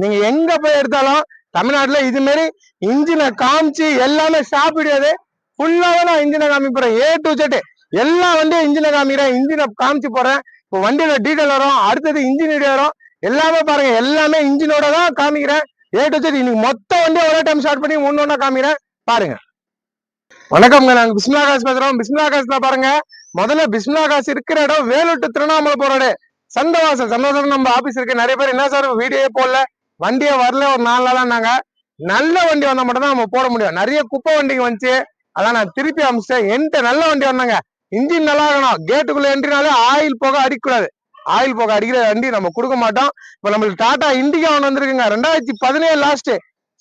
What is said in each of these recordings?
நீங்க எங்க போய் எடுத்தாலும் தமிழ்நாட்டுல இது மாதிரி இன்ஜினை காமிச்சு எல்லாமே சாப்பிடுறது ஃபுல்லாவே நான் இன்ஜினை காமிக்கிறேன் ஏ டு ஜெட் எல்லா வண்டியும் இன்ஜினை காமிக்கிறேன். இன்ஜினை காமிச்சு போறேன் இப்போ வண்டியில டீட்டெயில் வரும். அடுத்தது இன்ஜின் வீடியோ வரும். எல்லாமே பாருங்க. எல்லாமே இன்ஜினோட தான் காமிக்கிறேன். ஏ டு ஜெட் இன்னைக்கு மொத்த வண்டியை ஒரே டைம் ஸ்டார்ட் பண்ணி ஒன்று ஒன்றா காமிக்கிறேன். பாருங்க. வணக்கம்ங்க நாங்க பிஸ்மிலா காசு பேசுறோம். பிஸ்மிலா காசுல பாருங்க. முதல்ல பிஸ்மிலா காசு இருக்கிற இடம் வேலூர் திருவண்ணாமலை போற இடம். சந்தவாசம் சந்தோஷம் நம்ம ஆபீஸ் இருக்கு. நிறைய பேர் என்ன சார் வீடியோ போடல. வண்டியை வரல ஒரு நாலு நாளான்னாங்க நல்ல வண்டி வந்தால் மட்டும்தான் நம்ம போட முடியும். நிறைய குப்பை வண்டிங்க வந்துச்சு. அதான் நான் திருப்பி அமிச்சிட்டேன். என்கிட்ட நல்ல வண்டி வந்தாங்க. இன்ஜின் நல்லா இருக்கணும். கேட்டுக்குள்ள என்ட்ரினாலே ஆயில் போக அடிக்கக்கூடாது. ஆயில் போக அடிக்கிற வண்டி நம்ம கொடுக்க மாட்டோம். இப்போ நம்மளுக்கு டாடா இண்டிகா ஒன்று வந்திருக்குங்க. ரெண்டாயிரத்தி பதினேழு லாஸ்ட்டு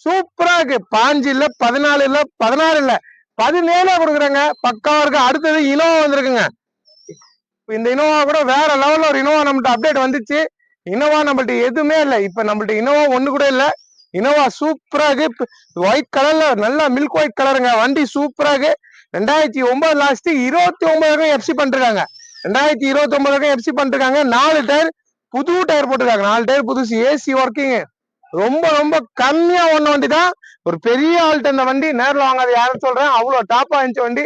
சூப்பராக இருக்கு. பாஞ்சு இல்லை பதினாலு இல்லை பதினாறு இல்லை. பதினேழா கொடுக்குறாங்க. பக்காவா இருக்கு. அடுத்தது இனோவா வந்திருக்குங்க. இந்த இனோவா கூட வேற லெவல்ல ஒரு இனோவா நம்மகிட்ட அப்டேட் வந்துச்சு. இனோவா நம்மள்ட்ட எதுவுமே இல்லை. இப்ப நம்மள்ட்ட இனோவா ஒண்ணு கூட இல்ல. இனோவா சூப்பராக ஒயிட் கலர்ல நல்லா மில்க் ஒயிட் கலருங்க வண்டி சூப்பராக ரெண்டாயிரத்தி ஒன்பது லாஸ்ட் இருபத்தி ஒன்பது எஃப்சி பண்ணிருக்காங்க. ரெண்டாயிரத்தி இருபத்தி ஒன்பது எஃப்சி பண்ணிருக்காங்க. நாலு டயர் புது டயர் போட்டிருக்காங்க. நாலு டயர் புதுசு. ஏசி ஒர்க்கிங் ரொம்ப ரொம்ப கம்மியா ஒண்ணு வண்டி தான். ஒரு பெரிய ஆள்கிட்ட இந்த வண்டி. நேரில் வாங்காத யாருன்னு சொல்றேன். அவ்வளவு டாப்பா இருந்துச்சு வண்டி.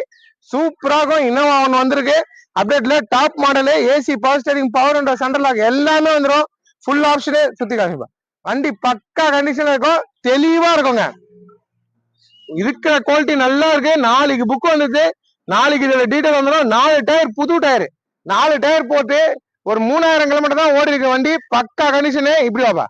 சூப்பராகும் இன்னும் ஒன்று வந்திருக்கு. அப்டேட்ல top model AC power steering power and centre lock எல்லாமே வந்துடும் ஃபுல் ஆப்ஷனே சுத்தி காமிப்பா. வண்டி பக்கா கண்டிஷன்ல இருக்கும். தெளிவா இருக்குங்க. இருக்கிற குவாலிட்டி நல்லா இருக்கு. நாளைக்கு புக் வந்தது நாளைக்கு இதுல டீட்டெயில் வந்துடும் நாலு டயர் புது டயர் நாலு டயர் போட்டு ஒரு மூணாயிரம் கிலோமீட்டர் தான் ஓடி இருக்கு வண்டி. பக்கா கண்டிஷனு இப்படி வாப்பா.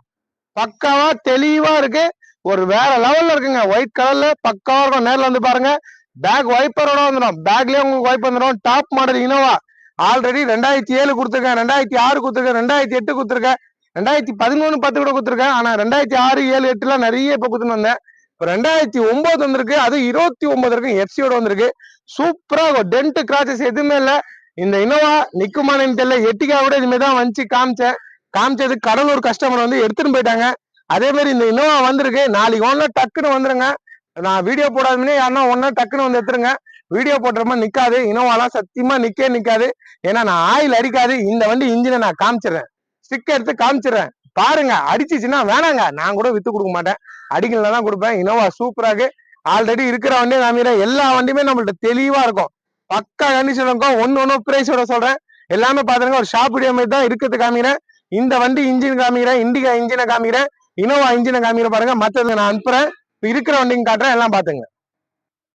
பக்காவா தெளிவா இருக்கு. ஒரு வேற லெவல்ல இருக்குங்க. ஒயிட் கலர்ல பக்காவா இருக்கும். நேர்ல வந்து பாருங்க. பேக் வைப்பரோட வந்துடும் பேக்லயே உங்களுக்கு வைப் வந்துடும் டாப் மாடல் இனோவா ஆல்ரெடி ரெண்டாயிரத்தி ஏழு கொடுத்துருக்கேன். ரெண்டாயிரத்தி ஆறு கொடுத்துருக்கேன். ரெண்டாயிரத்தி எட்டு கொடுத்துருக்கேன். ரெண்டாயிரத்தி பதிமூணு பத்து கூட கொடுத்துருக்கேன். ஆனா ரெண்டாயிரத்தி ஆறு ஏழு எட்டுலாம் நிறைய இப்ப கொடுத்துட்டு வந்தேன். இப்போ ரெண்டாயிரத்தி ஒன்பது வந்திருக்கு. அது இருபத்தி ஒன்பது இருக்கும் எஃப்சியோட வந்திருக்கு. சூப்பரா டென்ட் கிராச்சஸ் எதுவுமே இல்ல. இந்த இனோவா நிக்குமானு தெரியல. எட்டிக்கா கூட இதுமாரி தான் வந்துச்சு காமிச்சேன். காமிச்சது கடலூர் கஸ்டமர் வந்து எடுத்துட்டு போயிட்டாங்க. அதே மாதிரி இந்த இனோவா வந்திருக்கு. நாளைக்கு ஒன்னா டக்குன்னு வந்துருங்க. நான் வீடியோ போடாதுமே யாருன்னா ஒன்னா டக்குன்னு வந்து எடுத்துருங்க. வீடியோ போட்டுறமா நிக்காது. இனோவாலாம் சத்தியமா நிக்கே நிக்காது. ஏன்னா நான் ஆயில் அடிக்காது. இந்த வண்டி இன்ஜினை நான் காமிச்சிடுறேன். ஸ்டிக் எடுத்து காமிச்சிடுறேன். பாருங்க அடிச்சிச்சுன்னா வேணாங்க. நான் கூட வித்து கொடுக்க மாட்டேன். அடிக்கலாம் தான் கொடுப்பேன். இனோவா சூப்பராக ஆல்ரெடி இருக்கிற வண்டியை காமிக்கிறேன் எல்லா வண்டியுமே நம்மள்ட்ட தெளிவா இருக்கும். பக்கா கண்டிஷன் இருக்கும் ஒன்னு ஒன்னும் பிரைஸோட சொல்றேன். எல்லாமே பாத்துருங்க. ஒரு ஷாப் வீடியோ மாதிரி தான் இருக்கிறது காமிக்கிறேன். இந்த வண்டி இன்ஜின் காமிக்கிறேன். இண்டிகா இன்ஜினை காமிக்கிறேன். இனோவா இன்ஜினை காமிக்கிற பாருங்க. மற்றது நான் அனுப்புறேன். இருக்கிற வண்டிங்க காட்டுறேன் எல்லாம் பாத்துங்க.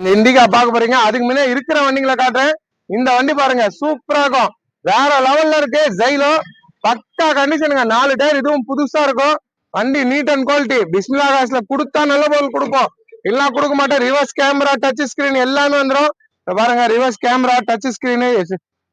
இந்த இண்டிகா பார்க்க போறீங்க அதுக்கு முன்னே இருக்கிற வண்டிங்களை காட்டுறேன். இந்த வண்டி பாருங்க சூப்பரா இருக்கும். வேற லெவல்ல இருக்கு ஜெயிலோ பக்கா கண்டிஷனுங்க நாலு டயர் இதுவும் புதுசா இருக்கும். வண்டி நீட் அண்ட் குவாலிட்டி பிஸ்மிலா காசுல கொடுத்தா நல்ல பொருள் கொடுப்போம். இல்லைன்னா கொடுக்க மாட்டேன் ரிவர்ஸ் கேமரா டச் ஸ்கிரீன் எல்லாமே வந்துடும் பாருங்க reverse camera touch screen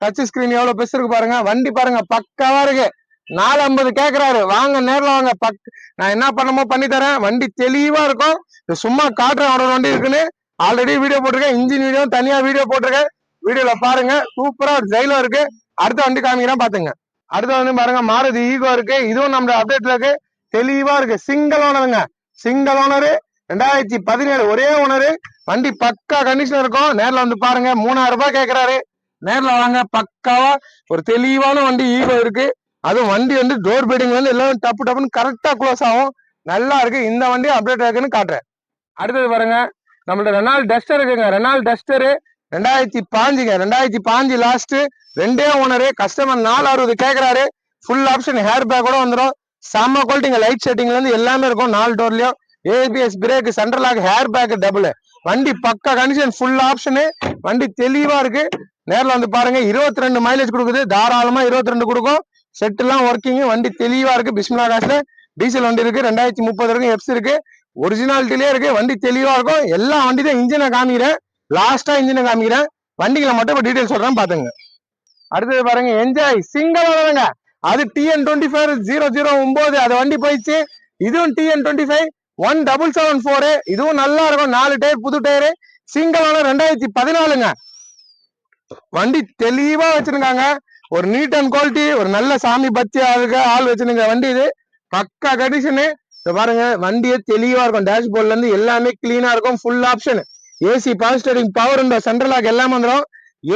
touch screen எவ்வளவு பெருசு இருக்கு பாருங்க. வண்டி பாருங்க பக்காவா இருக்கு. நாலு ஐம்பது கேக்குறாரு. வாங்க நேர்ல வாங்க. பக் நான் என்ன பண்ணமோ பண்ணி தரேன். வண்டி தெளிவா இருக்கும். சும்மா காட்டுறேன் அவரோட வண்டி இருக்குன்னு ஆல்ரெடி வீடியோ போட்டிருக்கேன். இன்ஜின் வீடியோ தனியா வீடியோ போட்டிருக்கேன். வீடியோல பாருங்க. சூப்பரா ஜெயிலோ இருக்கு. அடுத்த வண்டி காமிக்கிறேன் பாத்துங்க. அடுத்த வந்து பாருங்க. மாருதி ஈகோ இருக்கு. இதுவும் நம்ம அப்டேட்ல இருக்கு. தெளிவா இருக்கு. சிங்கிள் ஓனருங்க சிங்கிள் ஓனரு ரெண்டாயிரத்தி பதினேழு. ஒரே ஓனரு வண்டி பக்கா கண்டிஷன் இருக்கும். நேர்ல வந்து பாருங்க. மூணாயிரம் ரூபாய் கேட்கிறாரு நேர்ல வாங்க. பக்காவா ஒரு தெளிவான வண்டி ஈகோ இருக்கு. அதுவும் வண்டி வந்து டோர் பீடிங் வந்து எல்லாம் டப்பு டப்புன்னு கரெக்டா க்ளோஸ் ஆகும். நல்லா இருக்கு. இந்த வண்டி அப்டேட் இருக்குன்னு காட்டுறேன். அடுத்தது பாருங்க நம்மள்ட்ட ரெனால் டஸ்டர் இருக்குங்க. ரெனால் டஸ்டரு ரெண்டாயிரத்தி பாஞ்சுங்க. ரெண்டாயிரத்தி பாஞ்சு லாஸ்ட் ரெண்டே ஓனரு கஸ்டமர் நாலு அறுபது கேக்குறாரு ஃபுல் ஆப்ஷன் ஹேர் பேக்கோட வந்துடும் செம்ம குவாலிட்டிங்க லைட் செட்டிங்ல இருந்து எல்லாமே இருக்கும். நாலு டோர்லயும் ABS brake central air bag double வண்டி பக்கா கண்டிஷன் ஃபுல் ஆப்ஷனு வண்டி தெளிவா இருக்கு. நேரில் வந்து பாருங்க இருபத்தி ரெண்டு மைலேஜ் கொடுக்குது. தாராளமா இருபத்தி ரெண்டு கொடுக்கும் செட்டுலாம் ஒர்க்கிங் வண்டி தெளிவா இருக்கு. பிஸ்மிலா காசுல. டீசல் வண்டி இருக்கு. ரெண்டாயிரத்தி முப்பது வரைக்கும் எஃப்ஸ் இருக்கு. ஒரிஜினாலிட்டிலே இருக்கு வண்டி தெளிவா இருக்கும். எல்லா வண்டி தான் இன்ஜினை காமிக்கிறேன் லாஸ்டா இன்ஜினை காமிக்கிறேன். வண்டிகளை மட்டும் இப்போ டீடைல் சொல்றேன் பாத்துங்க அடுத்தது பாருங்க என்ஜாய் சிங்கிள் வருங்க. அது TN twenty five zero zero ஒன்பது அது வண்டி போயிடுச்சு. இதுவும் TN twenty five one double seven four இதுவும் நல்லா இருக்கும். நாலு டயர் புது டயரு சிங்கிள் ஓனர் ரெண்டாயிரத்தி பதினாலுங்க. வண்டி தெளிவா வச்சிருக்காங்க. ஒரு நீட் அண்ட் குவாலிட்டி ஒரு நல்ல சாமி பக்தி ஆளுக்கு ஆள் வச்சிருக்க வண்டி இது. பக்கா கண்டிஷனு பாருங்க வண்டியே தெளிவா இருக்கும். டேஷ்போர்ட்ல இருந்து எல்லாமே கிளீனா இருக்கும். Full option AC power steering power இந்த சென்ட்ரல் லாக் எல்லாம் வந்துடும்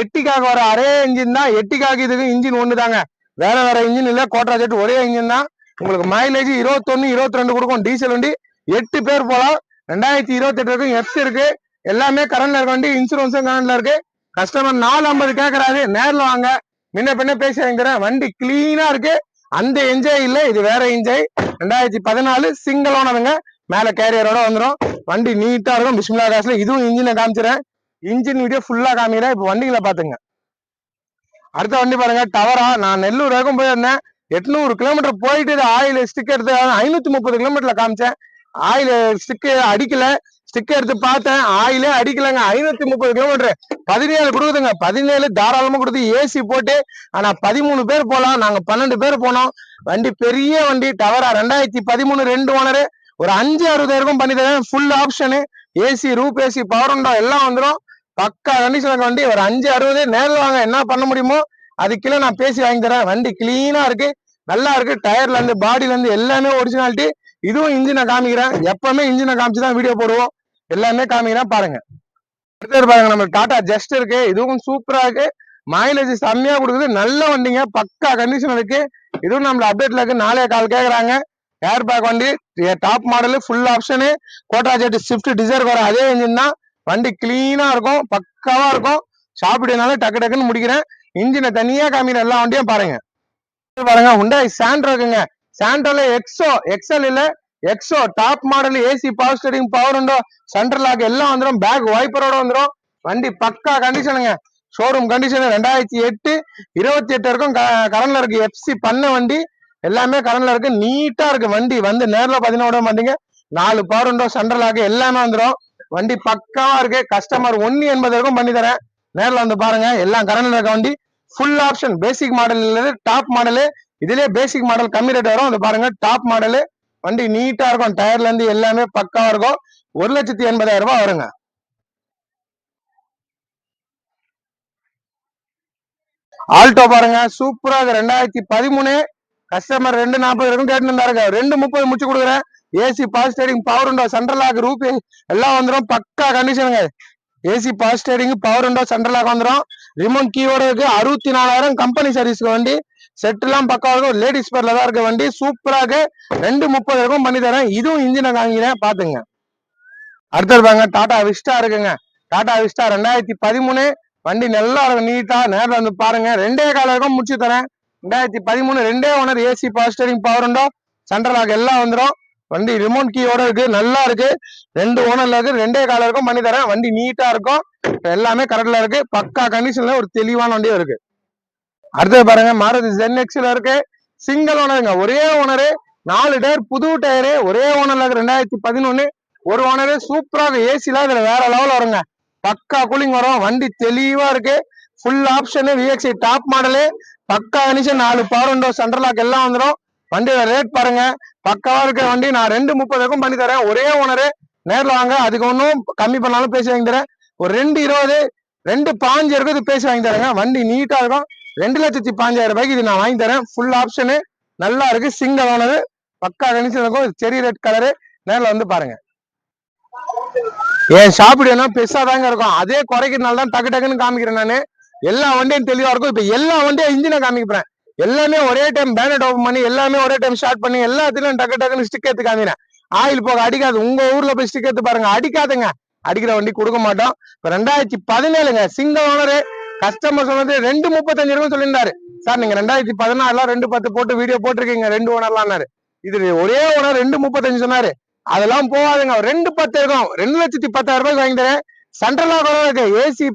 எட்டிக்காக வர அரே இன்ஜின் தான். எட்டிக்காக இதுக்கு இன்ஜின் ஒண்ணு தாங்க வேற வேற இன்ஜின் இல்ல. கோட்ரா ஜெட் ஒரே இன்ஜின் தான். உங்களுக்கு மைலேஜ் இருபத்தொன்னு இருபத்தி ரெண்டு கொடுக்கும். டீசல் வண்டி எட்டு பேர் போலாம் ரெண்டாயிரத்தி இருபத்தி எட்டு வரைக்கும் எஃப்ஸ் இருக்கு. எல்லாமே கரண்ட்ல இருக்க வண்டி இன்சூரன்ஸும் கரண்ட்ல இருக்கு. கஸ்டமர் நாலு ஐம்பது கேட்கறாரு நேரில் வாங்க. முன்ன பின்ன பேசி வாங்கிக்கிறேன் வண்டி கிளீனா இருக்கு. அந்த என்ஜாய் இல்ல இது வேற என்ஜாய் ரெண்டாயிரத்தி பதினாலு சிங்கிள் ஓனருங்க மேல கேரியரோட வந்துடும் வண்டி நீட்டா இருக்கும். பிஸ்மிலா காசுல இதுவும் இன்ஜினை காமிச்சிடறேன் இன்ஜின் வீடியோ ஃபுல்லா காமிக்கிறேன். இப்போ வண்டிகளை பாத்துங்க. அடுத்த வண்டி பாருங்க. டவரா நான் நெல்லூர் வரைக்கும் போயிருந்தேன். எட்நூறு கிலோமீட்டர் போயிட்டு ஆயில் ஸ்டிக் எடுத்து ஐநூத்தி முப்பது கிலோமீட்டர்ல காமிச்சேன். ஆயில் ஸ்டிக் அடிக்கல. ஸ்டிக் எடுத்து பார்த்தேன். ஆயிலே அடிக்கலங்க. ஐநூத்தி முப்பது கிலோமீட்டர் பதினேழு கொடுக்குதுங்க. பதினேழு தாராளமா கொடுத்து ஏசி போட்டு ஆனா பதிமூணு பேர் போலாம். நாங்க பன்னெண்டு பேர் போனோம். வண்டி பெரிய வண்டி. டவரா ரெண்டாயிரத்தி பதிமூணு ரெண்டு ஓனரு. ஒரு அஞ்சு அறுபதாயிரம் பண்ணி தரேன். Full option AC roof AC power window எல்லாம் வந்துடும் பக்கா கண்டிஷனுக்கு வண்டி. ஒரு அஞ்சு அறுபது நேரில் வாங்க. என்ன பண்ண முடியுமோ அதுக்குள்ள நான் பேசி வாங்கி தரேன். வண்டி கிளீனா இருக்கு. நல்லா இருக்கு. டயர்ல இருந்து பாடியில இருந்து எல்லாமே ஒரிஜினாலிட்டி இதுவும் இன்ஜினை காமிக்கிறேன். எப்பவுமே இன்ஜினை காமிச்சு தான் வீடியோ போடுவோம். எல்லாமே காமிக்கிறேன் பாருங்க. அடுத்தது பாருங்க நம்ம டாடா ஜஸ்ட் இருக்கு. இதுவும் சூப்பரா இருக்கு. மைலேஜ் செம்மையா கொடுக்குது. நல்ல வண்டிங்க. பக்கா கண்டிஷன் இருக்கு. இதுவும் நம்மள அப்டேட்ல இருக்கு. நாளே கால் கேக்குறாங்க. ஏர் பேக் வண்டி டாப் மாடலு ஃபுல் ஆப்ஷனு கோட்டா ஜெட் ஸ்விஃப்ட் டிசைர் வர அதே இன்ஜின் தான். வண்டி கிளீனா இருக்கும். பக்காவா இருக்கும். சாப்பிடுனால டக்கு டக்குன்னு முடிக்கிறேன். இன்ஜினை தனியா காமிக்கிற எல்லா வண்டியும் பாருங்க. பாருங்க உண்டாய் சாண்ட்ரோ இருக்குங்க. சாண்ட்ரோல எக்ஸோ எக்ஸல் இல்லை. Exo top model AC power steering power window central lock எல்லாம் வந்துடும் பேக் வைப்பரோட வந்துடும் வண்டி பக்கா கண்டிஷனுங்க ஷோரூம் கண்டிஷன் ரெண்டாயிரத்தி எட்டு இருபத்தி எட்டு வரைக்கும் கரண்ட்ல இருக்கு. எஃப்சி பண்ண வண்டி. எல்லாமே கரண்ட்ல இருக்கு. நீட்டா இருக்கு வண்டி. வந்து நேரில் பார்த்தீங்கன்னா விட மாட்டீங்க நாலு பவர் உண்டோ சென்ட்ரல் லாக் எல்லாமே வந்துடும் வண்டி பக்காவா இருக்கு. கஸ்டமர் ஒன்னு எண்பது வரைக்கும் பண்ணி தரேன். நேரில் வந்து பாருங்க. எல்லாம் கரண்ட்ல இருக்க வண்டி. Full option basic model top model இதுலேயே பேசிக் மாடல் கம்மி ரேட் வரும். அது பாருங்க. டாப் மாடலு வண்டி நீட்டா இருக்கும். டயர்ல இருந்து எல்லாமே பக்காவா இருக்கும். ஒரு லட்சத்தி எண்பதாயிரம் ரூபாய் வருங்க. ஆல்டோ பாருங்க. சூப்பரா இருக்கு. ரெண்டாயிரத்தி பதிமூணு கஸ்டமர் ரெண்டு நாற்பது இருக்கும் கேட்டுருந்தாருங்க ரெண்டு முப்பது முடிச்சு கொடுக்குறேன். AC pass steering power window central lock எல்லாம் வந்துடும் பக்கா கண்டிஷனுங்க AC pass steering power window central lock வந்துடும் ரிமோட் கீயோட இருக்கு. அறுபத்தி நாலாயிரம் கம்பெனி சர்வீஸ்க்கு வண்டி. செட் எல்லாம் பக்கா இருக்கும். லேடிஸ் பேர்ல தான் இருக்க வண்டி. சூப்பராக ரெண்டு முப்பது இருக்கும். பண்ணி தரேன். இதுவும் இன்ஜினை வாங்கினேன் பாத்துங்க. அடுத்தது பாருங்க. டாடா விஸ்டா இருக்குங்க. டாடா விஸ்டா ரெண்டாயிரத்தி பதிமூணு. வண்டி நல்லா இருக்கும். நீட்டா. நேரில் வந்து பாருங்க. ரெண்டே கால இருக்கும் முடிச்சு தரேன். ரெண்டாயிரத்தி பதிமூணு. ரெண்டே owner AC power steering power window? சென்ட்ரலாக எல்லாம் வந்துடும் வண்டி ரிமோட் கீயோட இருக்கு. நல்லா இருக்கு. ரெண்டு ஓனர்ல இருக்கு. ரெண்டே கால இருக்கும் பண்ணி தரேன். வண்டி நீட்டா இருக்கும். எல்லாமே கரெக்ட்ல இருக்கு. பக்கா கண்டிஷன்ல ஒரு தெளிவான வண்டியும் இருக்கு. அடுத்தது பாருங்க மாருதி ஜென் எக்ஸ்ல இருக்கு. சிங்கிள் ஓனருங்க ஒரே ஓனரு நாலு டயர் புது டயரு ஒரே ஓனர்ல ரெண்டாயிரத்தி பதினொன்னு. ஒரு ஓனரு சூப்பராக ஏசிலாம் இதுல வேற லெவல் வருங்க. பக்கா கூலிங் வரும் வண்டி தெளிவா இருக்கு. Full option VXI top model பக்கா கணிச்சு நாலு பவர் விண்டோ சென்ட்ரல் லாக் எல்லாம் வந்துடும் வண்டியோட ரேட் பாருங்க பக்காவா இருக்க வண்டி நான் ரெண்டு முப்பதுக்கும் பண்ணி தரேன். ஒரே ஓனரு நேர்ல வாங்க அதுக்கு ஒன்றும் கம்மி பண்ணாலும் பேசி வாங்கி தரேன். ஒரு ரெண்டு இருபது ரெண்டு பாஞ்சு இருக்குது பேசி வாங்கி தரேங்க. வண்டி நீட்டா இருக்கும். ரெண்டு லட்சத்தி பாஞ்சாயிரம் ரூபாய்க்கு இது நான் வாங்கி தரேன். ஃபுல் ஆப்ஷனு நல்லா இருக்கு. சிங்கம் ஓனரு பக்கா கணிச்சு இருக்கும். செரி ரெட் கலரு நேரில் வந்து பாருங்க. என் ஷாப் என்ன பெருசா தாங்க இருக்கும். அதே குறைக்கிறதுனால தான் டக்கு டக்குன்னு காமிக்கிறேன் நான். எல்லா வண்டியும் தெளிவா இருக்கும். இப்ப எல்லா வண்டியும் இன்ஜினை காமிக்கிறேன் எல்லாமே ஒரே டைம் பேனட் ஓபன் பண்ணி எல்லாமே ஒரே டைம் ஸ்டார்ட் பண்ணி எல்லாத்துலயும் டக்கு டக்குன்னு ஸ்டிக் எடுத்து காமிக்கிறேன். ஆயில் போக அடிக்காது. உங்க ஊர்ல போய் ஸ்டிக் எடுத்து பாருங்க. அடிக்காதுங்க. அடிக்கிற வண்டி கொடுக்க மாட்டோம். இப்ப ரெண்டாயிரத்தி பதினேழுங்க. சிங்கம் ஓனரு கஸ்டமர் சொன்னது ரெண்டு முப்பத்தஞ்சு இருக்கும் சொல்லியிருந்தாரு. சார் நீங்க ரெண்டாயிரத்தி பதினாறுல ரெண்டு பத்து போட்டு வீடியோ போட்டிருக்கீங்க ரெண்டு ஓனர்லாம்னாரு இது ஒரே ஓனர் ரெண்டு முப்பத்தஞ்சு சொன்னாரு. அதெல்லாம் போகாதுங்க ரெண்டு பத்து இருக்கும். ரெண்டு லட்சத்தி பத்தாயிரம் ரூபாய் வாங்கி தரேன். சென்ட்ரல் லாக் இருக்கு. ஏசி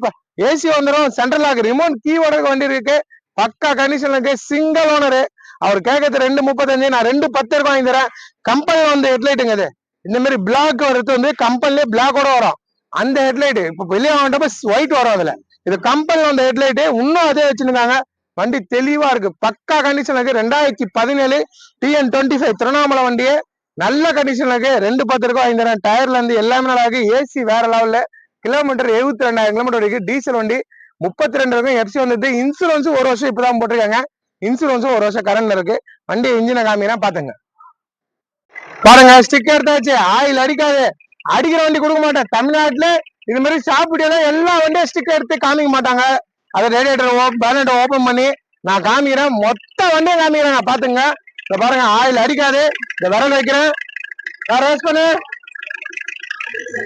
ஏசி வந்துடும் சென்ட்ரல் லாக் ரிமோட் கீ ஓனருக்கு வண்டி இருக்கு. பக்கா கண்டிஷன்ல இருக்கு. சிங்கிள் ஓனரு அவர் கேட்கறது ரெண்டு முப்பத்தஞ்சு நான் ரெண்டு பத்து ரூபாய் வாங்கி தரேன். கம்பெனி வந்து ஹெட்லைட்டுங்க இது. இந்த மாதிரி பிளாக் வரது வந்து கம்பெனிலே பிளாக்கோட வரும். அந்த ஹெட்லைட் இப்ப வெளியே வாங்கிட்டப்ப ஒயிட் வரும் அதுல. இது கம்பெனி வந்த ஹெட்லைட்டே இன்னும் அதே வச்சிருக்காங்க வண்டி தெளிவா இருக்கு. பக்கா கண்டிஷன் இருக்கு. ரெண்டாயிரத்தி பதினேழு டிஎன் டுவெண்ட்டி ஃபைவ் திருவண்ணாமலை வண்டியே. நல்ல கண்டிஷன் இருக்கு. ரெண்டு பத்து ரூபாய் ஐந்து தரேன் டயர்ல இருந்து எல்லாமே நல்லா இருக்கு. ஏசி வேற லெவல்ல கிலோமீட்டர் எழுபத்தி ரெண்டாயிரம் கிலோமீட்டர் வரைக்கும் டீசல் வண்டி முப்பத்தி ரெண்டு வரைக்கும் எஃப்சி வந்துட்டு இன்சூரன்ஸும் ஒரு வருஷம் இப்பதான் போட்டிருக்காங்க. இன்சூரன்ஸும் ஒரு வருஷம் கரண்ட்ல இருக்கு. வண்டி இன்ஜினை காமினா பாத்துங்க பாருங்க ஸ்டிக்கர் எடுத்தாச்சு ஆயில் அடிக்காது. அடிக்கிற வண்டி கொடுக்க மாட்டேன். தமிழ்நாட்டுல இது மாதிரி சாப்பிட்டு எல்லா வண்டியும் ஸ்டிக்கர் எடுத்து காமிக்க மாட்டாங்க. அதை ரேடியேட்டர் பேனட் ஓப்பன் பண்ணி நான் காமிக்கிறேன். மொத்த வண்டியை காமிக்கிறேன். நான் பாத்துங்க இந்த பாருங்க. ஆயில் அடிக்காது. இந்த விரல் வைக்கிறேன். ரேஸ் பண்ணு.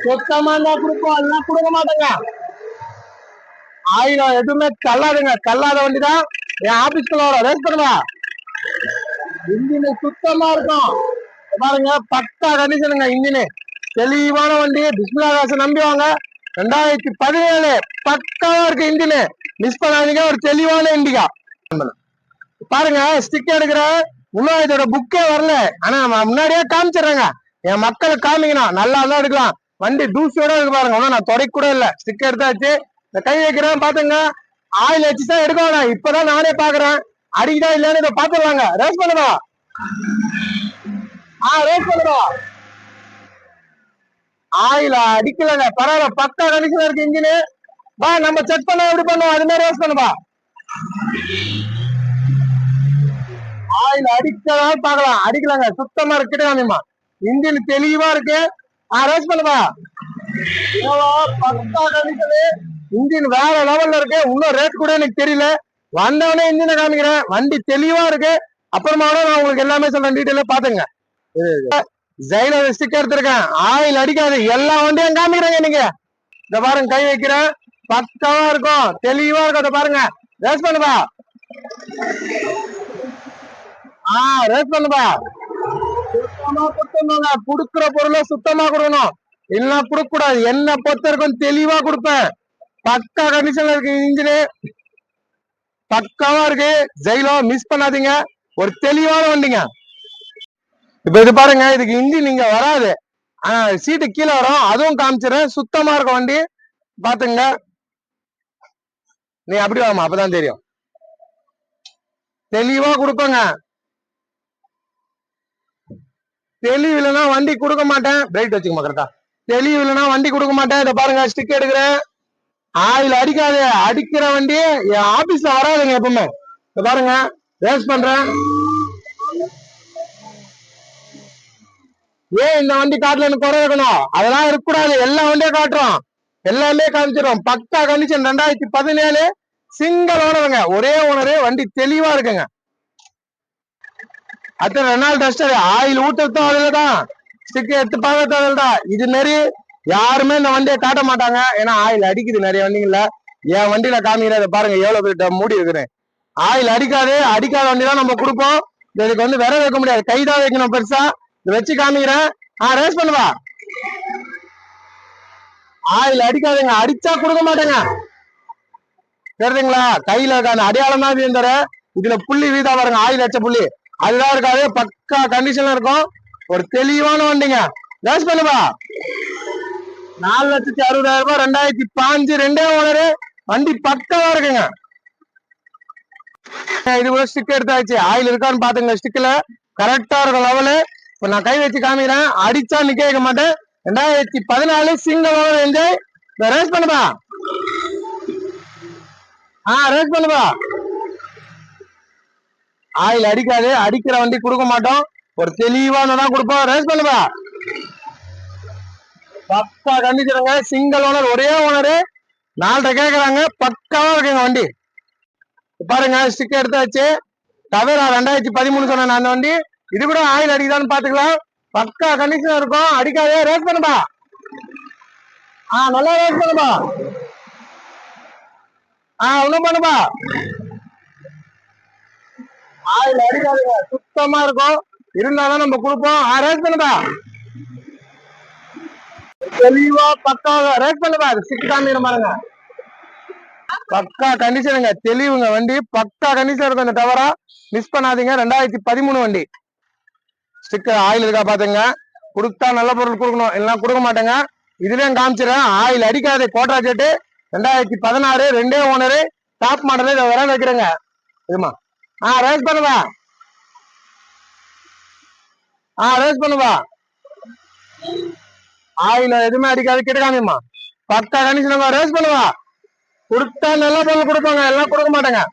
சுத்தமா தான் கொடுப்போம். எல்லாம் கொடுக்க மாட்டேங்க. ஆயிரம் எதுவுமே தள்ளாதுங்க. தள்ளாத வண்டி தான் என் ஆபீஸ்க்குள்ள வரும். ரேஸ் பண்ணுவா இன்ஜின் சுத்தமா இருக்கும். பாருங்க. பக்கா கண்டிஷனுங்க இன்ஜின். தெளிவான வண்டி. பிஸ்மிலா காசு நம்பி வாங்க. ரெண்டாயிரத்தி பதினேழு பக்காவா இருக்கு இந்தியனு மிஸ் பண்ணாதீங்க ஒரு தெளிவான இண்டிகா. பாருங்க ஸ்டிக் எடுக்கிற இன்னும் இதோட புக்கே வரல. ஆனா முன்னாடியே காமிச்சிடுறாங்க. என் மக்களுக்கு காமிக்கணும். நல்லா தான் எடுக்கலாம். வண்டி தூசியோட இருக்கு பாருங்க. ஒன்றும் நான் துறை கூட இல்லை. ஸ்டிக் எடுத்தாச்சு. இந்த கை வைக்கிறேன் பாத்துங்க ஆயில் வச்சு தான் எடுக்க வேணாம். இப்பதான் நானே பாக்குறேன். அடிக்குதா இல்லைன்னு இதை பாத்துருவாங்க ரேஸ் பண்ணுவா ஆ ரேஸ் பண்ணுவா ஆயில அடிக்கலங்க. பரவாயில்ல பக்கா கண்டிஷன் இருக்கு இன்ஜினு வா நம்ம செக் பண்ண எப்படி பண்ணுவோம்? அது மாதிரி ரோஸ் பண்ணுவா ஆயில் அடிக்கலாம் பார்க்கலாம். அடிக்கலாங்க சுத்தமா இருக்கு காமிமா இன்ஜின் தெளிவா இருக்கு. ஆ ரேஸ் பண்ணுவா பத்தா பக்கா கண்டிஷனு. இன்ஜின் வேற லெவல்ல இருக்கு. இன்னும் ரேட் கூட எனக்கு தெரியல. வந்தவனே இன்ஜினை காமிக்கிறேன். வண்டி தெளிவா இருக்கு. அப்புறமா நான் உங்களுக்கு எல்லாமே சொல்றேன் டீட்டெயில பாத்துங்க ஜெயிலர் ஸ்டிக்கர் எடுத்திருக்கேன். ஆயில் அடிக்காது. எல்லா வண்டியும் காமிக்கிறேங்க நீங்க இந்த பாருங்க கை வைக்கிறேன். பக்காவா இருக்கும். தெளிவா இருக்கும். இதை பாருங்க. ரேஸ் பண்ணுப்பா. ஆ ரேஸ் பண்ணுப்பா. சுத்தமா கொடுத்துருந்தாங்க குடுக்குற பொருளை சுத்தமா கொடுக்கணும். இல்லைன்னா கொடுக்க கூடாது என்ன பொறுத்த இருக்கும் தெளிவா கொடுப்பேன். பக்கா கண்டிஷன்ல இருக்கு இன்ஜினு. பக்காவா இருக்கு. ஜெயிலோ மிஸ் பண்ணாதீங்க. ஒரு தெளிவான வண்டிங்க. இப்ப இது பாருங்க இதுக்கு இன்ஜின் நீங்க வராது. ஆனா சீட்டு கீழே வரும் அதுவும் காமிச்சிடறேன். சுத்தமா இருக்க வண்டி பாத்துங்க. நீ அப்படி வாமா அப்பதான் தெரியும். தெளிவா கொடுப்பங்க. தெளிவு இல்லைன்னா வண்டி கொடுக்க மாட்டேன். பிரைட் வச்சுக்கமா கரெக்டா தெளிவு இல்லைன்னா வண்டி கொடுக்க மாட்டேன். இதை பாருங்க ஸ்டிக் எடுக்கிறேன். ஆயில் அடிக்காது அடிக்கிற வண்டி என் ஆபீஸ்ல வராதுங்க எப்பவுமே. இதை பாருங்க ரேஸ் பண்றேன். ஏன் இந்த வண்டி காட்டலன்னு குறை இருக்கணும் அதெல்லாம் இருக்கக்கூடாது. எல்லா வண்டியும் காட்டுறோம். எல்லாமே காமிச்சிடும் பக்கா கண்டிஷன் ரெண்டாயிரத்தி பதினேழு சிங்கிள் ஓனருங்க ஒரே ஓனரு வண்டி தெளிவா இருக்குங்க. அத்தனை நாள் டஸ்டர் ஆயில் ஊற்றுறதும் அதுல தான். ஸ்டிக் எடுத்து பார்க்கறது அதுல தான். இது மாரி யாருமே இந்த வண்டியை காட்ட மாட்டாங்க. ஏன்னா ஆயில் அடிக்குது நிறைய வண்டிங்கள என் வண்டியில காமிக்கிறத பாருங்க எவ்வளவு பெரிய மூடி இருக்குன்னு. ஆயில் அடிக்காது அடிக்காத வண்டி தான் நம்ம கொடுப்போம். இதுக்கு வந்து விர வைக்க முடியாது. கைதான் வைக்கணும் பெருசா. வச்சு காமிக்கிறேன். ஆ ரேஸ் பண்ணுவா ஆயில் அடிக்காதுங்க. அடிச்சா கொடுக்க மாட்டேங்க. தெரியுதுங்களா கையில இருக்கான அடையாளம் தான் வீந்தர இதுல புள்ளி வீதா பாருங்க. ஆயில் அடிச்ச புள்ளி. அதுதான் இருக்காது. பக்கா கண்டிஷன்ல இருக்கும். ஒரு தெளிவான வண்டிங்க. ரேஸ் பண்ணுவா நாலு லட்சத்தி அறுபதாயிரம் ரூபாய் ரெண்டாயிரத்தி பாஞ்சு ரெண்டே ஓனரு. வண்டி பக்கவா இருக்குங்க. இது கூட ஸ்டிக் எடுத்தாச்சு. ஆயில் இருக்கான்னு பாத்துங்க ஸ்டிக்ல கரெக்டா இருக்கும் லெவலு இப்ப நான் கை வச்சு காமிக்கிறேன். அடிச்சா நிக்க வைக்க மாட்டேன். ரெண்டாயிரத்தி பதினாலு சிங்கிள் ஓவர் என்ஜாய் ரேஸ் பண்ணுப்பா. ஆ ரேஸ் பண்ணுப்பா. ஆயில் அடிக்காது. அடிக்கிற வண்டி கொடுக்க மாட்டோம். ஒரு தெளிவான தான் கொடுப்போம் ரேஸ் பண்ணுப்பா. பக்கா கண்டிச்சிருங்க. சிங்கிள் ஓனர் ஒரே ஓனரு நாலரை கேக்குறாங்க. பக்காவா இருக்குங்க வண்டி. பாருங்க ஸ்டிக் எடுத்தாச்சு. தவிர ரெண்டாயிரத்தி பதிமூணு சொன்ன அந்த வண்டி. இது கூட ஆயில் அடிக்குதான்னு பாத்துக்கலாம். பக்கா கண்டிஷன் இருக்கும். அடிக்காதே ரேஸ் பண்ணுப்பா. ஆ நல்லா ரேஸ் பண்ணுப்பா. ஆ ஒண்ணும் பண்ணுப்பா. ஆயில் அடிக்காதுங்க. சுத்தமா இருக்கும். இருந்தாலும் நம்ம கொடுப்போம். ஆ ரேஸ் பண்ணுப்பா. தெளிவா பக்காவா ரேஸ் பண்ணுப்பா. அது காமிக்கிற பாருங்க பக்கா கண்டிஷனுங்க தெளிவுங்க வண்டி. பக்கா கண்டிஷன் இருக்கும் இந்த டவரா மிஸ் பண்ணாதீங்க. ரெண்டாயிரத்தி பதிமூணு வண்டி. ஸ்டிக்கர் ஆயில் இருக்கா பாத்துங்க. கொடுத்தா நல்ல பொருள் கொடுக்கணும். இல்லைன்னா கொடுக்க மாட்டேங்க. இதுலயும் காமிச்சிடறேன். ஆயில் அடிக்காதே கோட்டா ஜெட்டு. ரெண்டாயிரத்தி பதினாறு ரெண்டே ஓனரு. டாப் மாடல் இதை வர வைக்கிறேங்க. இதுமா. ஆ ரேஸ் பண்ணுவா. ஆ ரேஸ் பண்ணுவா. ஆயில் எதுவுமே அடிக்காது. கிட்டக்காமியம்மா பத்தா கணிச்சு நம்ம ரேஸ் பண்ணுவா. கொடுத்தா நல்ல பொருள் கொடுப்பாங்க. எல்லாம் கொடுக்க மாட்டேங்க.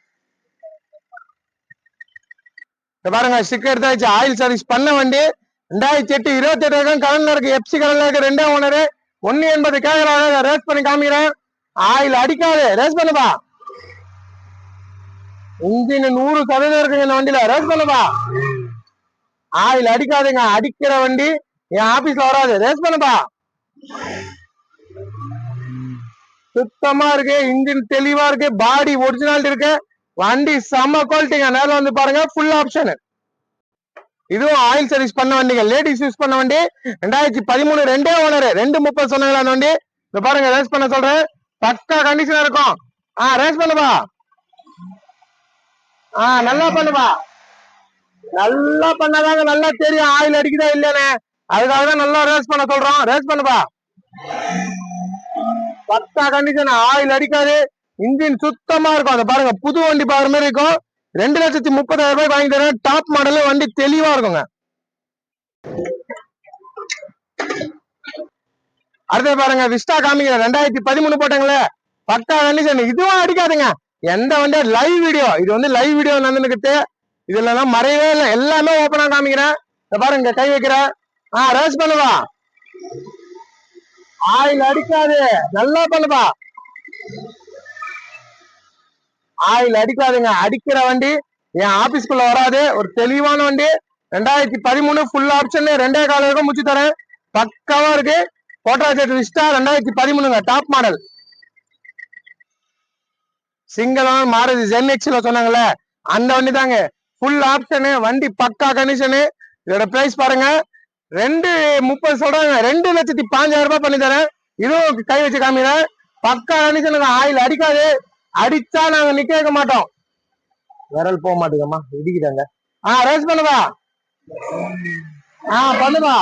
பாருங்க ஸ்டிக்கர் எடுத்தாச்சு ஆயில் சர்வீஸ் பண்ண வண்டி ரெண்டாயிரத்தி எட்டு இருபத்தி எட்டு வரைக்கும் இருக்கு எப்சி கலந்து இருக்கு ரெண்டே ஓனரு ஒன்னு எண்பது கேக்குறாங்க ரேஸ் பண்ணி காமிக்கிறேன். ஆயில் அடிக்காது. ரேஸ் பண்ணுப்பா. இன்ஜின் நூறு சதவீதம் இருக்குங்க இந்த வண்டியில. ரேஸ் பண்ணுப்பா. ஆயில் அடிக்காதுங்க. அடிக்கிற வண்டி என் ஆபீஸ்ல வராது. ரேஸ் பண்ணுப்பா. சுத்தமா இருக்கு. இன்ஜின் தெளிவா இருக்கு. பாடி ஒரிஜினாலிட்டி இருக்கு. வண்டி செம்ம குவாலிட்டிங்க நேரில் வந்து பாருங்க. ஃபுல் ஆப்ஷன் இதுவும் ஆயில் சர்வீஸ் பண்ண வண்டிங்க. லேடிஸ் யூஸ் பண்ண வண்டி. ரெண்டாயிரத்தி பதிமூணு ரெண்டே ஓனர் ரெண்டு முப்பது சொன்னாங்களா அந்த வண்டி? இந்த பாருங்க ரேஸ் பண்ண சொல்றேன். பக்கா கண்டிஷனா இருக்கும். ஆ ரேஸ் பண்ணுப்பா. ஆ நல்லா பண்ணுப்பா. நல்லா பண்ணாதாங்க. நல்லா தெரியும். ஆயில் அடிக்குதா இல்லையானே அதுக்காக தான் நல்லா ரேஸ் பண்ண சொல்றோம். ரேஸ் பண்ணுப்பா. பக்கா கண்டிஷன் ஆயில் அடிக்காது. இன்ஜின் சுத்தமா இருக்கும். அதை பாருங்க புது வண்டி பாக்குற மாதிரி இருக்கும். ரெண்டு லட்சத்தி முப்பதாயிரம் ரூபாய் வாங்கி தரேன். டாப் மாடல்ல வண்டி தெளிவா இருக்குங்க. அடுத்து பாருங்க விஸ்டா காமிக்கிறேன் ரெண்டாயிரத்தி பதிமூணு போட்டாங்களே. பக்கா கண்டிஷன் இதுவும் அடிக்காதுங்க. எந்த வண்டியா லைவ் வீடியோ இது வந்து லைவ் வீடியோ நடந்துக்கிட்டு இதுல எல்லாம் மறையவே இல்லை. எல்லாமே ஓப்பனா காமிக்கிறேன். இந்த பாருங்க கை வைக்கிறேன். ஆஹ் ரேஸ் பண்ணுவா. ஆயில் அடிக்காது. நல்லா பண்ணுவா. ஆயில் அடிக்காதுங்க. அடிக்கிற வண்டி என் ஆபீஸ்க்குள்ள வராது. ஒரு தெளிவான வண்டி. ரெண்டாயிரத்தி பதிமூணு ஃபுல் ஆப்ஷன் ரெண்டே கால வரைக்கும் முடிச்சு தரேன். பக்காவா இருக்கு. கோட்ராஜெட் விஸ்டா ரெண்டாயிரத்தி பதிமூணுங்க. டாப் மாடல் சிங்கிளான மாறுது ஜென்எக்ஸ்ல சொன்னாங்கல்ல. அந்த வண்டி தாங்க ஃபுல் ஆப்ஷனு வண்டி பக்கா கண்டிஷனு இதோட பிரைஸ் பாருங்க. ரெண்டு முப்பது சொல்றாங்க. ரெண்டு லட்சத்தி பாஞ்சாயிரம் ரூபாய் பண்ணி தரேன். இதுவும் கை வச்சு காமிக்கிறேன். பக்கா கண்டிஷனுங்க ஆயில் அடிக்காது. அடிச்சா நாங்க நிக்க வைக்க மாட்டோம். விரல் போக மாட்டேங்கம்மா இடிக்குதாங்க. ஆ ரேஸ் பண்ணுவா. ஆ பண்ணுவா.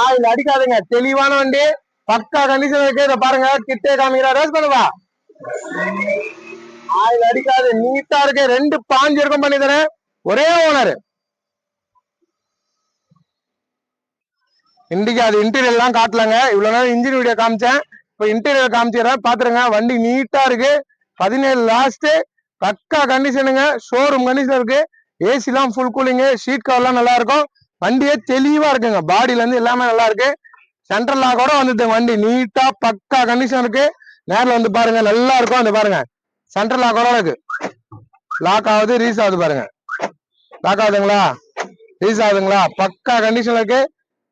ஆயில் அடிக்காதுங்க. தெளிவான வண்டி பக்கா கண்டிஷன் இருக்கு. இதை பாருங்க கிட்டே காமிக்கிறா. ரேஸ் பண்ணுவா. ஆயில் அடிக்காது. நீட்டா இருக்கு. ரெண்டு பாஞ்சு இருக்கும் பண்ணி தரேன். ஒரே ஓனர் இண்டிகா அது இன்டீரியர் எல்லாம் காட்டலங்க. இவ்வளவு நேரம் இன்ஜின் வீடியோ காமிச்சேன். இப்போ இன்டீரியர் காமிச்சிடுறேன் பாத்துருங்க வண்டி நீட்டா இருக்கு. பதினேழு லாஸ்ட் பக்கா கண்டிஷனுங்க ஷோரூம் கண்டிஷன் இருக்கு. ஏசி எல்லாம் ஃபுல் கூலிங்கு ஷீட் கவர்லாம் நல்லா இருக்கும். வண்டியே தெளிவா இருக்குங்க. பாடியில இருந்து எல்லாமே நல்லா இருக்கு. சென்ட்ரல் லாக்கோட வந்துட்டு வண்டி நீட்டா பக்கா கண்டிஷன் இருக்கு. நேரில் வந்து பாருங்க நல்லா இருக்கும். வந்து பாருங்க. சென்ட்ரல் லாக்கோட இருக்கு. லாக் ஆகுது ரீஸ் ஆகுது பாருங்க. லாக் ஆகுதுங்களா? ரீஸ் ஆகுதுங்களா? பக்கா கண்டிஷன் இருக்கு.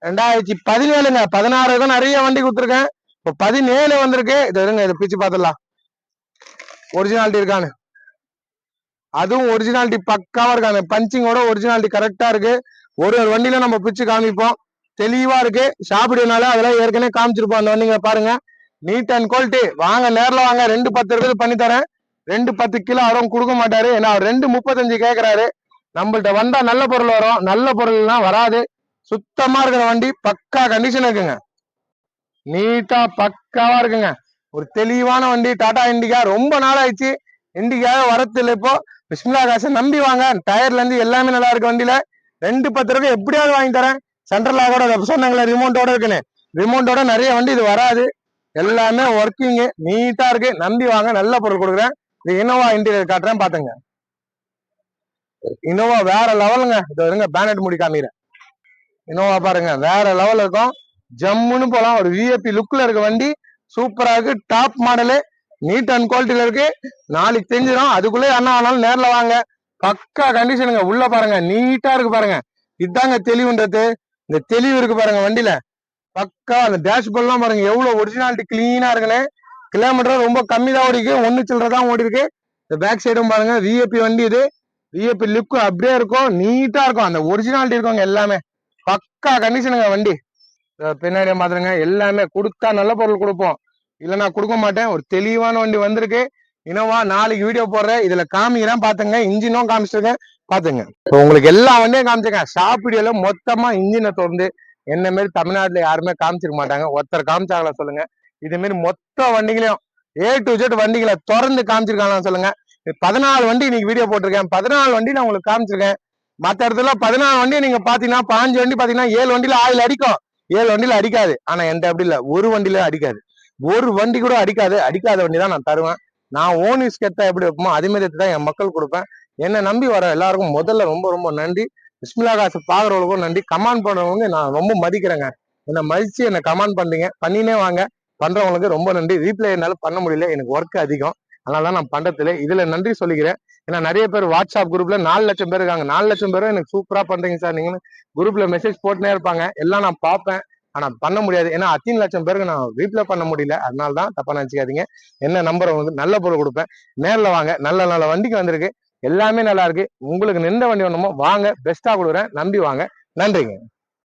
ரெண்டாயிரத்தி பதினேழுங்க. பதினாறு தான் நிறைய வண்டி கொடுத்துருக்கேன். இப்போ பதினேழு வந்திருக்கு. இது இருங்க இதை பிச்சு பார்த்துடலாம். ஒரிஜினாலிட்டி இருக்கான்னு. அதுவும் ஒரிஜினாலிட்டி பக்காவா இருக்காங்க பஞ்சிங்கோட ஒரிஜினாலிட்டி கரெக்டா இருக்கு. ஒரு ஒரு வண்டியில நம்ம பிச்சு காமிப்போம். தெளிவா இருக்கு. சாப்பிடுனால அதெல்லாம் ஏற்கனவே காமிச்சிருப்போம். அந்த வண்டிங்க பாருங்க. நீட் அண்ட் குவாலிட்டி வாங்க நேர்ல வாங்க. ரெண்டு பத்து இருக்குது பண்ணி தரேன். ரெண்டு பத்து கிலோ அவரும் கொடுக்க மாட்டாரு. ஏன்னா அவர் ரெண்டு முப்பத்தஞ்சு கேட்கிறாரு நம்மள்ட்ட வந்தா நல்ல பொருள் வரும். நல்ல பொருள்லாம் வராது. சுத்தமா இருக்கிற வண்டி பக்கா கண்டிஷன் இருக்குங்க. நீட்டா பக்காவா இருக்குங்க. ஒரு தெளிவான வண்டி டாடா இண்டிகா. ரொம்ப நாள் ஆயிடுச்சு இண்டிகாவே வரத்துல இப்போ. பிஸ்மிலா காசை நம்பி வாங்க. டயர்ல இருந்து எல்லாமே நல்லா இருக்கு வண்டியில. ரெண்டு பத்து ரூபாய் எப்படியாவது வாங்கி தரேன். சென்ட்ரல் சொன்னாங்களே ரிமோட்டோட இருக்குன்னு. ரிமோட்டோட நிறைய வண்டி இது வராது. எல்லாமே ஒர்க்கிங் நீட்டா இருக்கு. நம்பி வாங்க. நல்ல பொருள் கொடுக்குறேன். இது இனோவா இன்டீரியர் காட்டுறேன் பாத்துங்க. இனோவா வேற லெவலுங்க இது இருங்க பேனட் முடி காமிக்கிறேன். இனோவா பாருங்க வேற லெவல் இருக்கும். ஜம்முன்னு போலாம். ஒரு விஐபி லுக்ல இருக்க வண்டி சூப்பரா இருக்கு. டாப் மாடலு நீட் அண்ட் குவாலிட்டியில இருக்கு. நாளைக்கு தெரிஞ்சிடும். அதுக்குள்ளே என்ன ஆனாலும் நேரில் வாங்க. பக்கா கண்டிஷனுங்க உள்ள பாருங்க. நீட்டா இருக்கு பாருங்க. இதாங்க தெளிவுன்றது இந்த தெளிவு இருக்கு பாருங்க வண்டியில. பக்கா அந்த டேஷ்போர்ட்லாம் பாருங்க. எவ்வளவு ஒரிஜினாலிட்டி கிளீனா இருக்குன்னு. கிலோமீட்டர் ரொம்ப கம்மி தான் ஓடிக்கு ஒன்னு சில்லற தான் ஓடி இருக்கு இந்த பேக் சைடும் பாருங்க. விஐபி வண்டி இது. விஐபி லுக்கும் அப்படியே இருக்கும். நீட்டா இருக்கும். அந்த ஒரிஜினாலிட்டி இருக்குங்க எல்லாமே. பக்கா கண்டிஷனுங்க வண்டி. பின்னாடி மாத்திரங்க எல்லாமே கொடுத்தா நல்ல பொருள் கொடுப்போம். இல்லைன்னா கொடுக்க மாட்டேன். ஒரு தெளிவான வண்டி வந்திருக்கு. இனோவா நாளைக்கு வீடியோ போடுறேன். இதுல காமிக்கிறேன். பாத்துங்க. இன்ஜினும் காமிச்சிருக்கேன். பாத்துங்க. இப்போ உங்களுக்கு எல்லா வண்டியும் காமிச்சிருக்கேன். ஷாப் வீடியோல மொத்தமா இன்ஜினை திறந்து என்ன மாரி தமிழ்நாட்டுல யாருமே காமிச்சிருக்க மாட்டாங்க. ஒருத்தர் காமிச்சாங்களா சொல்லுங்க. இது மாதிரி மொத்த வண்டிகளையும் ஏ டு ஜெட் வண்டிகளை திறந்து காமிச்சிருக்காங்களா சொல்லுங்க. பதினாலு வண்டி இன்னைக்கு வீடியோ போட்டிருக்கேன். பதினாலு வண்டி நான் உங்களுக்கு காமிச்சிருக்கேன். மத்த இடத்துல பதினாலு வண்டியை நீங்க பாத்தீங்கன்னா பாஞ்சு வண்டி பாத்தீங்கன்னா ஏழு வண்டியில ஆயில் அடிக்கும். ஏழு வண்டியில அடிக்காது. ஆனா என்கிட்ட அப்படி இல்லை. ஒரு வண்டியில அடிக்காது. ஒரு வண்டி கூட அடிக்காது. அடிக்காத வண்டி தான் நான் தருவேன். நான் ஓன் யூஸ் கெட்டா எப்படி வைப்போமோ அதே மாதிரி தான் என் மக்கள் கொடுப்பேன். என்னை நம்பி வர எல்லாருக்கும் முதல்ல ரொம்ப ரொம்ப நன்றி. பிஸ்மிலா காசு பாக்குறவங்களுக்கும் நன்றி. கமெண்ட் பண்றவங்க நான் ரொம்ப மதிக்கிறேங்க. என்னை மதிச்சு என்னை கமெண்ட் பண்றீங்க. பண்ணினே வாங்க. பண்றவங்களுக்கு ரொம்ப நன்றி. ரீப்ளே என்னால பண்ண முடியல. எனக்கு ஒர்க் அதிகம். அதனால தான் நான் பண்றதுல இதுல நன்றி சொல்லிக்கிறேன். ஏன்னா நிறைய பேர் வாட்ஸ்அப் குரூப்ல நாலு லட்சம் பேர் இருக்காங்க. நாலு லட்சம் பேரும் எனக்கு சூப்பரா பண்றீங்க சார் நீங்க குரூப்ல மெசேஜ் போட்டுனே இருப்பாங்க. எல்லாம் நான் பார்ப்பேன். ஆனா பண்ண முடியாது. ஏன்னா அத்தனை லட்சம் பேருக்கு நான் ரீப்ளை பண்ண முடியல. அதனால தான் தப்பா நினைச்சுக்காதீங்க. என்ன நம்பரை வந்து நல்ல பொருள் கொடுப்பேன். நேரில் வாங்க. நல்ல நல்ல வண்டிக்கு வந்திருக்கு. எல்லாமே நல்லா இருக்கு. உங்களுக்கு நின்ற வண்டி வேணுமோ வாங்க. பெஸ்டா கொடுக்குறேன். நம்பி வாங்க. நன்றிங்க.